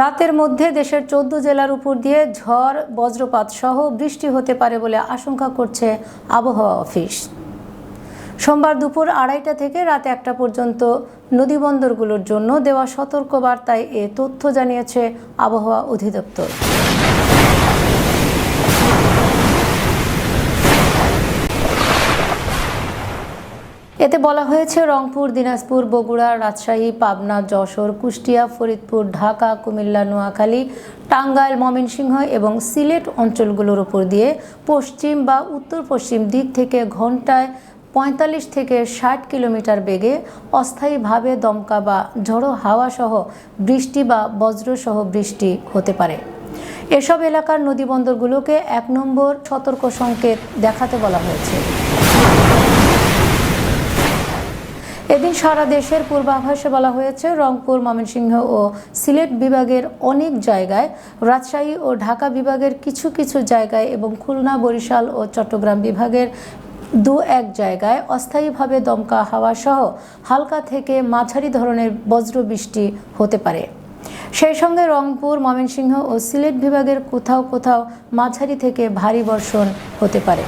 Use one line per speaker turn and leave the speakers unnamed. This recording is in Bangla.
রাতের মধ্যে দেশের চোদ্দ জেলার উপর দিয়ে ঝড়, বজ্রপাত সহ বৃষ্টি হতে পারে বলে আশঙ্কা করছে আবহাওয়া অফিস। সোমবার দুপুর আড়াইটা থেকে রাত একটা পর্যন্ত নদীবন্দরগুলোর জন্য দেওয়া সতর্ক বার্তায় এ তথ্য জানিয়েছে আবহাওয়া অধিদপ্তর। এতে বলা হয়েছে, রংপুর, দিনাজপুর, বগুড়া, রাজশাহী, পাবনা, যশোর, কুষ্টিয়া, ফরিদপুর, ঢাকা, কুমিল্লা, নোয়াখালী, টাঙ্গাইল, ময়মনসিংহ এবং সিলেট অঞ্চলগুলোর উপর দিয়ে পশ্চিম বা উত্তর পশ্চিম দিক থেকে ঘন্টায় পঁয়তাল্লিশ থেকে ষাট কিলোমিটার বেগে অস্থায়ীভাবে দমকা বা ঝড়ো হাওয়া সহ বৃষ্টি বা বজ্রসহ বৃষ্টি হতে পারে। এসব এলাকার নদীবন্দরগুলোকে এক নম্বর সতর্ক সংকেত দেখাতে বলা হয়েছে। এদিন সারা দেশের পূর্বাভাসে বলা হয়েছে, রংপুর, ময়মনসিংহ ও সিলেট বিভাগের অনেক জায়গায়, রাজশাহী ও ঢাকা বিভাগের কিছু কিছু জায়গায় এবং খুলনা, বরিশাল ও চট্টগ্রাম বিভাগের দু এক জায়গায় অস্থায়ীভাবে দমকা হাওয়া সহ হালকা থেকে মাঝারি ধরনের বজ্রবৃষ্টি হতে পারে। সেই সঙ্গে রংপুর, ময়মনসিংহ ও সিলেট বিভাগের কোথাও কোথাও মাঝারি থেকে ভারী বর্ষণ হতে পারে।